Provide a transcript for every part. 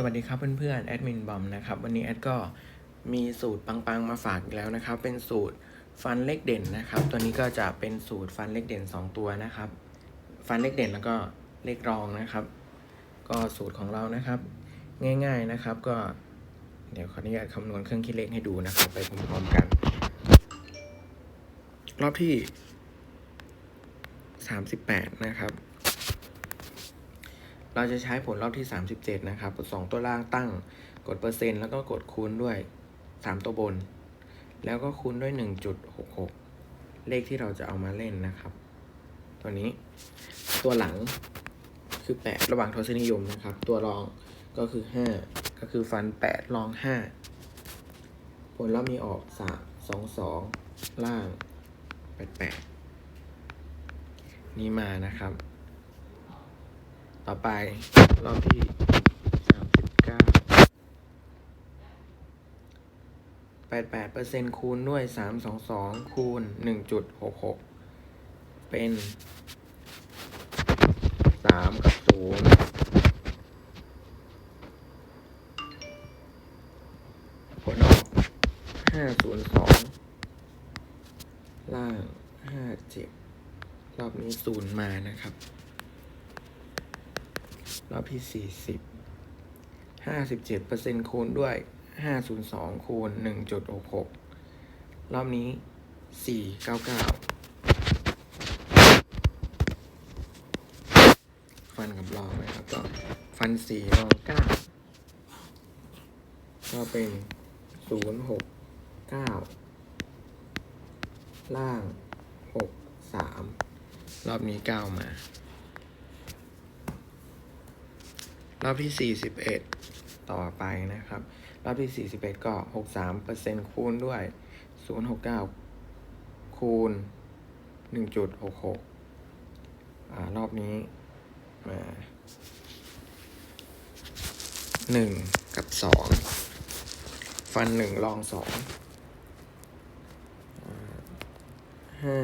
สวัสดีครับเพื่อนๆแอดมินบอมนะครับวันนี้แอดก็มีสูตรปังๆมาฝากอีกแล้วนะครับ เป็นสูตรฟันเลขเด่นนะครับ ตัวนี้ก็จะเป็นสูตรฟันเลขเด่น 2 ตัวนะครับ ฟันเลขเด่นแล้วก็เลขรองนะครับ ก็สูตรของเรานะครับ ง่ายๆนะครับ ก็เดี๋ยวขออนุญาตคำนวณเครื่องคิดเลขให้ดูนะครับ ไปพร้อมๆกัน รอบที่ 38 นะครับ เราจะใช้ผลรอบที่ 37 นะครับกด2ตัวล่างตั้ง กดเปอร์เซ็นต์แล้วก็กดคูณด้วย 3 ตัวบน แล้วก็คูณด้วย 1.66 เลขที่เราจะเอามาเล่นนะครับ ตัวนี้ตัวหลังคือ 8 ระหว่างทศนิยมนะครับ ตัวรองก็คือ 5 ก็คือฟัน 8 รอง 5 ผลรอบนี้ออก3 2 2 ล่าง 88 นี่มานะครับ ต่อไป รอบที่สามสิบเก้าแปดแปดเปอร์เซ็นต์คูณด้วยสามสองสองคูณหนึ่งจุดหกหกเป็นสามกับศูนย์ผลออกห้าศูนย์สองล่างห้าเจ็ดรอบนี้ศูนย์มานะครับ รอบที่สี่สิบห้าสิบเจ็ดเปอร์เซ็นต์คูณด้วยห้าศูนย์สองคูณหนึ่งจุดหกหกรอบนี้สี่เก้าเก้าฟันกับรองนะครับก็ฟันสี่รองเก้าก็เป็นศูนย์หกเก้าล่างหกสามรอบนี้เก้ามา รอบที่ 41 ต่อไปนะครับ รอบที่ 41 ก็ 63เปอร์เซ็นคูณด้วย 069 คูณ 1.66 อ่า รอบนี้มา1กับ2ฟัน1ลอง2ห้า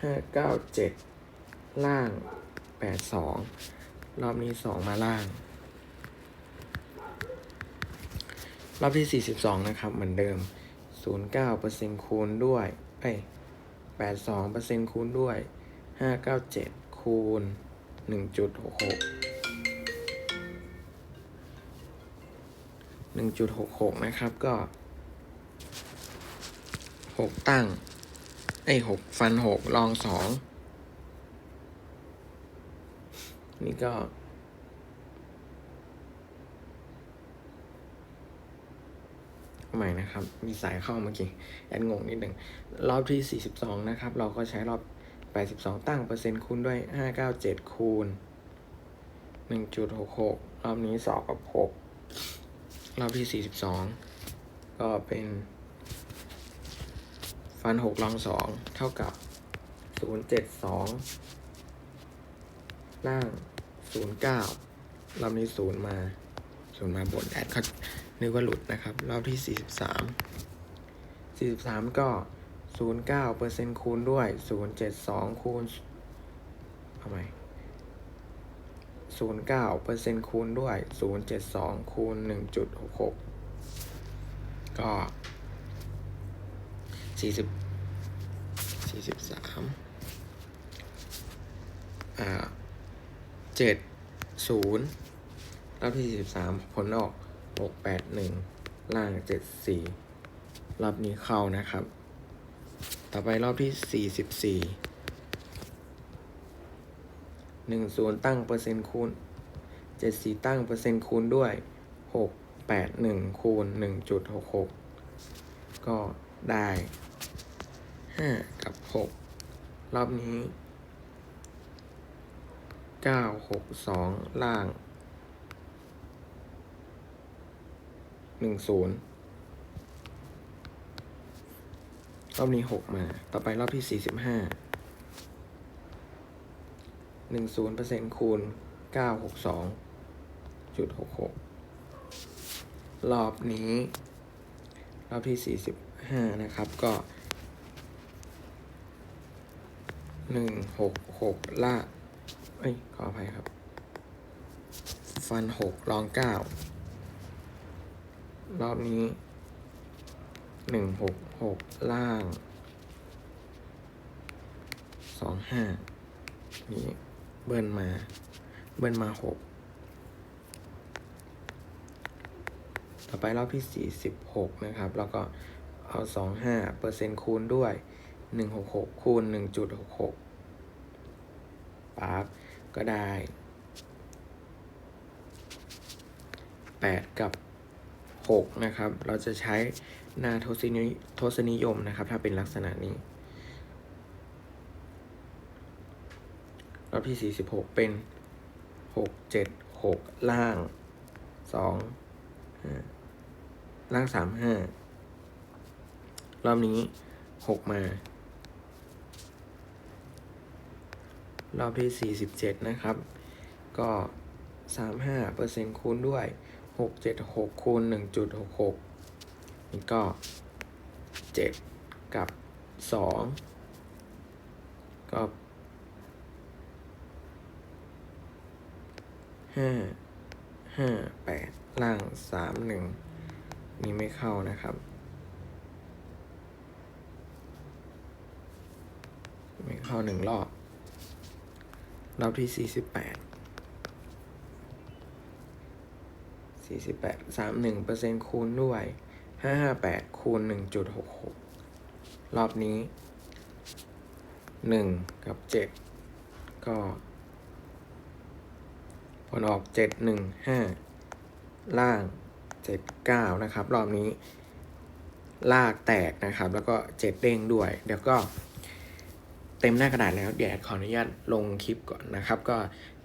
ห้าเก้าเจ็ด ล่างแปดสองรอบนี้สองมาล่าง รอบที่สี่สิบสองนะครับ เหมือนเดิมศูนย์เก้าเปอร์เซ็นต์คูณด้วยเอ้ยแปดสองเปอร์เซ็นต์คูณด้วยห้าเก้าเจ็ดคูณหนึ่งจุดหกหกหนึ่งจุดหกหกนะครับก็หกตั้งไอ้หกฟันหกลองสอง นี่ก็ ใหม่นะครับ มีสายเข้าเมื่อกี้ แอดงงนิดหนึ่ง รอบที่ 42 นะครับ เราก็ใช้รอบ 82 ตั้งเปอร์เซ็นต์คูณด้วย 597 คูณ 1.66 รอบนี้สอบกับ 6 รอบที่ 42 ก็เป็น ฟันหกลองสองเท่ากับศูนย์เจ็ดสอง ล่างศูนย์เก้ารอบนี้ศูนย์มาศูนย์มาบนแอดเขานึกว่าหลุดนะครับ รอบที่สี่สิบสามสี่สิบสามก็ศูนย์เก้าเปอร์เซ็นต์คูณด้วยศูนย์เจ็ดสองคูณเอาใหม่ศูนย์เก้าเปอร์เซ็นต์คูณด้วยศูนย์เจ็ดสองคูณหนึ่งจุดหกหกก็สี่สิบสี่สิบสามอ่า เจ็ดศูนย์รอบที่สสิบสามผลออกหกแปดหนึ่งล่างเจ็ดสี่รอบนี้เข้านะครับ ต่อไปรอบที่สี่สิบสี่หนึ่งศูนย์ตั้งเปอร์เซ็นต์คูณเจ็ดสี่ตั้งเปอร์เซ็นต์คูณด้วยหกแปดหนึ่งคูณหนึ่งจุดหกหกก็ได้ห้ากับหกรอบนี้ เก้าหกสองล่างหนึ่งศูนย์รอบนี้หกมา ต่อไปรอบที่สี่สิบห้าหนึ่งศูนย์เปอร์เซ็นต์คูณเก้าหกสองจุดหกหกรอบนี้ รอบที่สี่สิบห้านะครับก็หนึ่งหกหกล่า เอ้ยขออภัยครับ ฟันหกรองเก้ารอบนี้หนึ่งหกหกล่างสองห้านี่เบิ้ลมา เบิ้ลมาหกต่อไปรอบที่สี่สิบหกนะครับ แล้วก็เอาสองห้าเปอร์เซ็นต์คูณด้วยหนึ่งหกหกคูณหนึ่งจุดหกหกปั๊บ ก็ได้แปดกับหกนะครับ เราจะใช้นาทศนิยทศนิยมนะครับ ถ้าเป็นลักษณะนี้รอบที่สี่สิบหกเป็นหกเจ็ดหกล่างสองล่างสามห้ารอบนี้หกมา รอบที่สี่สิบเจ็ดนะครับ ก็สามห้าเปอร์เซ็นต์คูณด้วยหกเจ็ดหกคูณหนึ่งจุดหกหกนี่ก็เจ็ดกับสองก็ห้าห้าแปดล่างสามหนึ่งนี่ไม่เข้านะครับไม่เข้าหนึ่งรอบ รอบที่สี่สิบแปดสี่สิบแปดสามหนึ่งเปอร์เซ็นต์คูณด้วยห้าห้าแปดคูณหนึ่งจุดหกหกรอบนี้หนึ่งกับเจ็ดก็ผลออกเจ็ดหนึ่งห้าล่างเจ็ดเก้านะครับ รอบนี้ลากแตกนะครับ แล้วก็เจ็ดเด้งด้วย เดี๋ยวก็ เต็มหน้ากระดาษแล้วเดี๋ยวขออนุญาตลงคลิปก่อนนะครับ ก็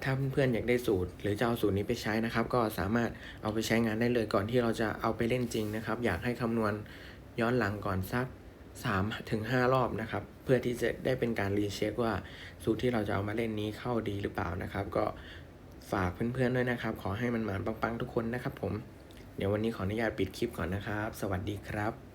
ถ้าเพื่อนๆอยากได้สูตร หรือจะเอาสูตรนี้ไปใช้นะครับ ก็สามารถเอาไปใช้งานได้เลยก่อนที่เราจะเอาไปเล่นจริงนะครับ อยากให้คำนวณย้อนหลังก่อนสัก3ถึง5รอบนะครับ เพื่อที่จะได้เป็นการรีเช็คว่าสูตรที่เราจะเอามาเล่นนี้เข้าดีหรือเปล่านะครับ ก็ฝากเพื่อนๆด้วยนะครับ ขอให้มันหมานปังๆทุกคนนะครับ ผม เดี๋ยววันนี้ขออนุญาตปิดคลิปก่อนนะครับ สวัสดีครับ